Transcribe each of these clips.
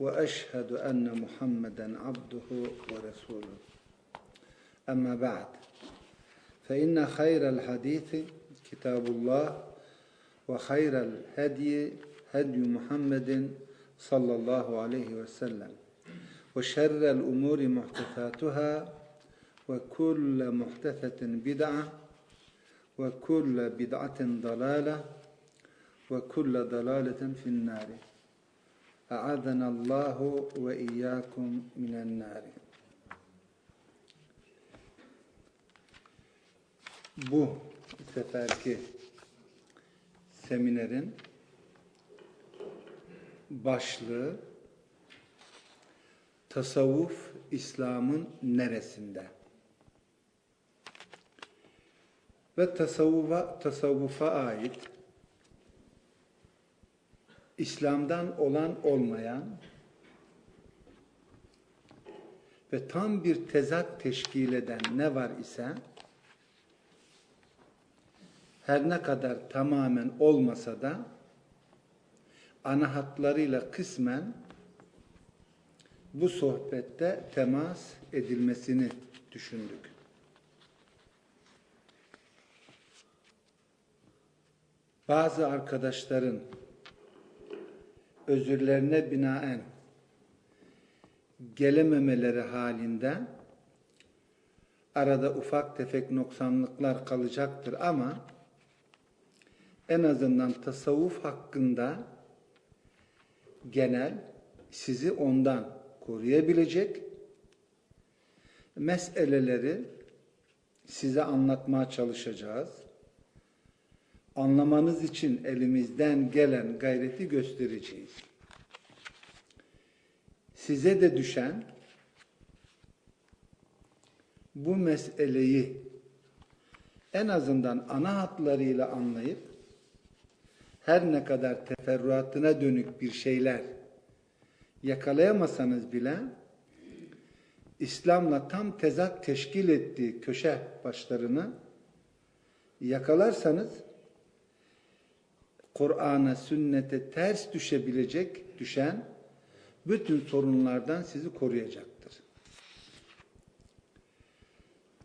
وأشهد أن محمدا عبده ورسوله. أما بعد فإن خير الحديث كتاب الله وخير الهدي هدي محمد صلى الله عليه وسلم وشر الأمور محدثاتها وكل محدثة بدعة وكل بدعة ضلالة وكل ضلالة في النار. أعاذنا الله وإياكم من النار. Bu seferki seminerin başlığı tasavvuf İslam'ın neresinde? Ve tasavvufa, tasavvufa ait İslam'dan olan olmayan ve tam bir tezat teşkil eden ne var ise her ne kadar tamamen olmasa da ana hatlarıyla kısmen bu sohbette temas edilmesini düşündük. Bazı arkadaşların özürlerine binaen gelememeleri halinde arada ufak tefek noksanlıklar kalacaktır ama en azından tasavvuf hakkında genel sizi ondan koruyabilecek meseleleri size anlatmaya çalışacağız. Anlamanız için elimizden gelen gayreti göstereceğiz. Size de düşen bu meseleyi en azından ana hatlarıyla anlayıp her ne kadar teferruatına dönük bir şeyler yakalayamasanız bile İslam'la tam tezat teşkil ettiği köşe başlarını yakalarsanız Kur'an'a, sünnete ters düşebilecek, düşen bütün sorunlardan sizi koruyacaktır.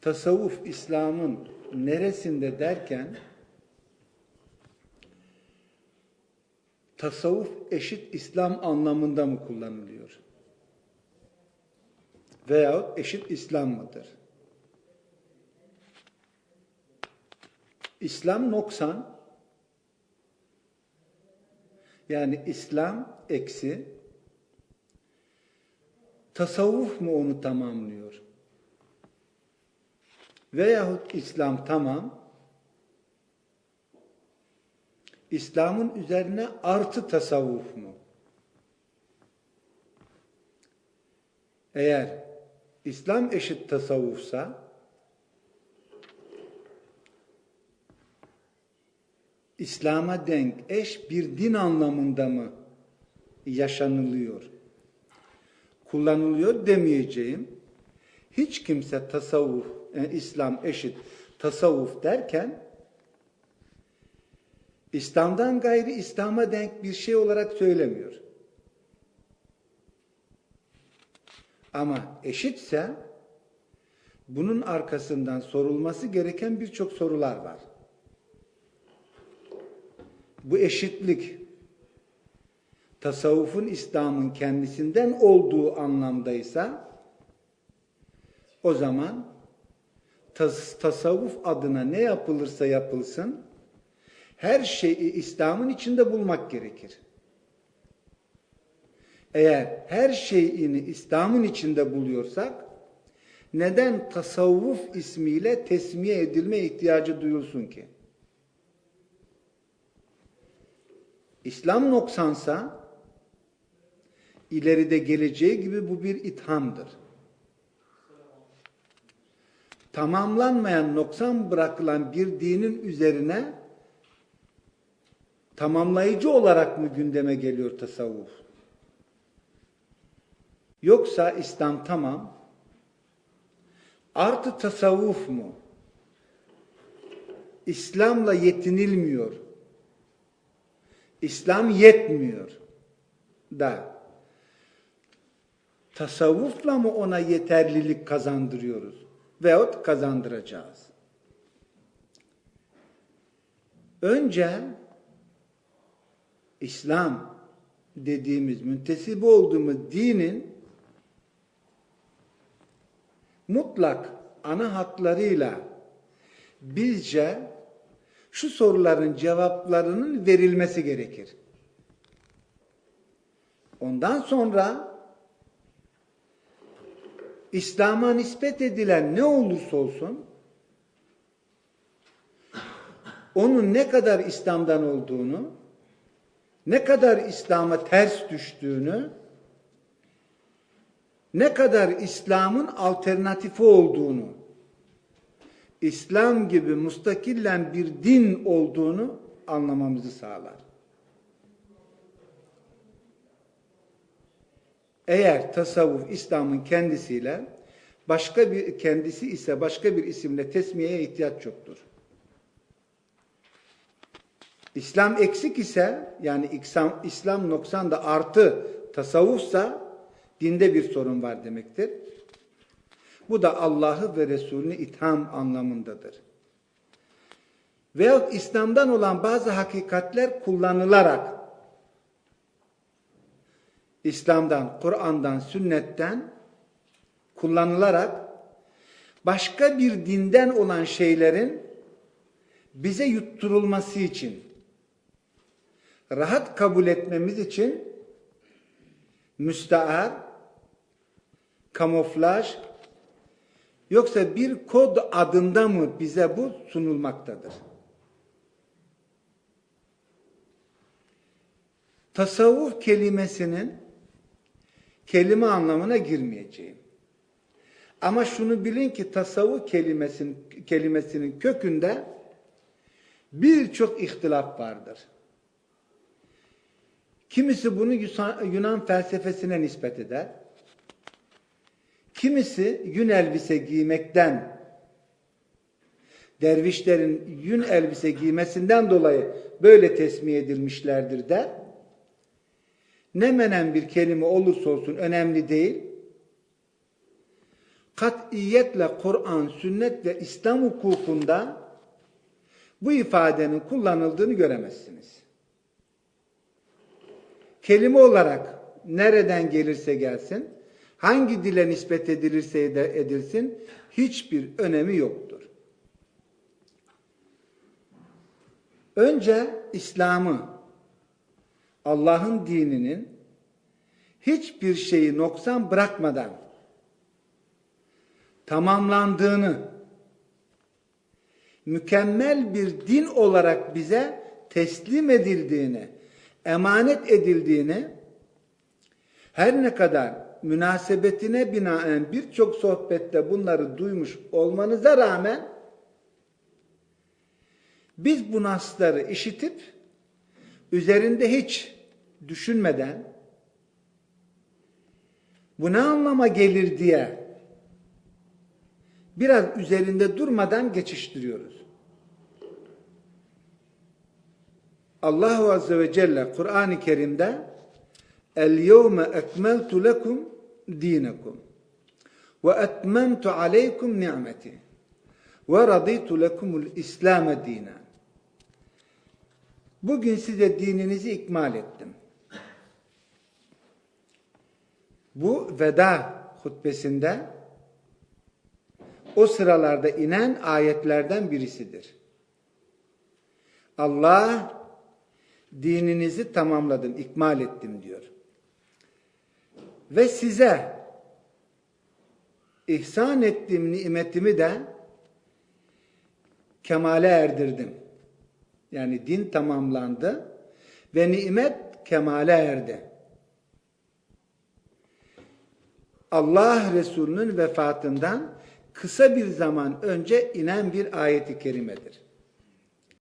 Tasavvuf İslam'ın neresinde derken tasavvuf eşit İslam anlamında mı kullanılıyor? Veyahut eşit İslam mıdır? İslam noksan, yani İslam eksi, tasavvuf mu onu tamamlıyor? Veyahut İslam tamam, İslam'ın üzerine artı tasavvuf mu? Eğer İslam eşit tasavvufsa, İslam'a denk eş bir din anlamında mı yaşanılıyor? Kullanılıyor demeyeceğim. Hiç kimse tasavvuf, yani İslam eşit tasavvuf derken İslam'dan gayri İslam'a denk bir şey olarak söylemiyor. Ama eşitse bunun arkasından sorulması gereken birçok sorular var. Bu eşitlik tasavvufun İslam'ın kendisinden olduğu anlamdaysa o zaman tas tasavvuf adına ne yapılırsa yapılsın her şeyi İslam'ın içinde bulmak gerekir. Eğer her şeyini İslam'ın içinde buluyorsak neden tasavvuf ismiyle tesmiye edilme ihtiyacı duyulsun ki? İslam noksansa ileride geleceği gibi bu bir ithamdır. Tamamlanmayan, noksan bırakılan bir dinin üzerine tamamlayıcı olarak mı gündeme geliyor tasavvuf? Yoksa İslam tamam, artı tasavvuf mu? İslam'la yetinilmiyor. İslam yetmiyor da tasavvufla mı ona yeterlilik kazandırıyoruz veyahut kazandıracağız? Önce İslam dediğimiz müntesibi olduğumuz dinin mutlak ana hatlarıyla bizce şu soruların cevaplarının verilmesi gerekir. Ondan sonra İslam'a nispet edilen ne olursa olsun onun ne kadar İslam'dan olduğunu, ne kadar İslam'a ters düştüğünü, ne kadar İslam'ın alternatifi olduğunu, İslam gibi mustakillen bir din olduğunu anlamamızı sağlar. Eğer tasavvuf İslam'ın kendisiyle başka bir kendisi ise başka bir isimle tesmiyeye ihtiyaç yoktur. İslam eksik ise yani İslam, İslam noksan da artı tasavvufsa dinde bir sorun var demektir. Bu da Allah'ı ve Resulünü itham anlamındadır. Veyahut İslam'dan olan bazı hakikatler kullanılarak İslam'dan, Kur'an'dan, sünnetten kullanılarak başka bir dinden olan şeylerin bize yutturulması için rahat kabul etmemiz için müstaar, kamuflaj yoksa bir kod adında mı bize bu sunulmaktadır? Tasavvuf kelimesinin kelime anlamına girmeyeceğim. Ama şunu bilin ki tasavvuf kelimesinin, kelimesinin kökünde birçok ihtilaf vardır. Kimisi bunu Yunan felsefesine nispet eder. Kimisi yün elbise giymekten, dervişlerin yün elbise giymesinden dolayı böyle tesmiye edilmişlerdir der. Ne menen bir kelime olursa olsun önemli değil. Katiyetle Kur'an, sünnet ve İslam hukukunda bu ifadenin kullanıldığını göremezsiniz. Kelime olarak nereden gelirse gelsin, hangi dile nispet edilirse edilsin, hiçbir önemi yoktur. Önce İslam'ı, Allah'ın dininin hiçbir şeyi noksan bırakmadan tamamlandığını, mükemmel bir din olarak bize teslim edildiğini, emanet edildiğini, her ne kadar münasebetine binaen birçok sohbette bunları duymuş olmanıza rağmen biz bu nasları işitip üzerinde hiç düşünmeden bu ne anlama gelir diye biraz üzerinde durmadan geçiştiriyoruz. Allahu Azze ve Celle Kur'an-ı Kerim'de El-yevme ekmeltu lekum dinekum ve etmemtu aleykum ni'meti ve raditu lekumul İslam'e dinen. Bugün size dininizi ikmal ettim. Bu veda hutbesinde o sıralarda inen ayetlerden birisidir. Allah dininizi tamamladım, ikmal ettim diyor. Ve size ihsan ettiğim nimetimi de kemale erdirdim. Yani din tamamlandı ve nimet kemale erdi. Allah Resulü'nün vefatından kısa bir zaman önce inen bir ayeti kerimedir.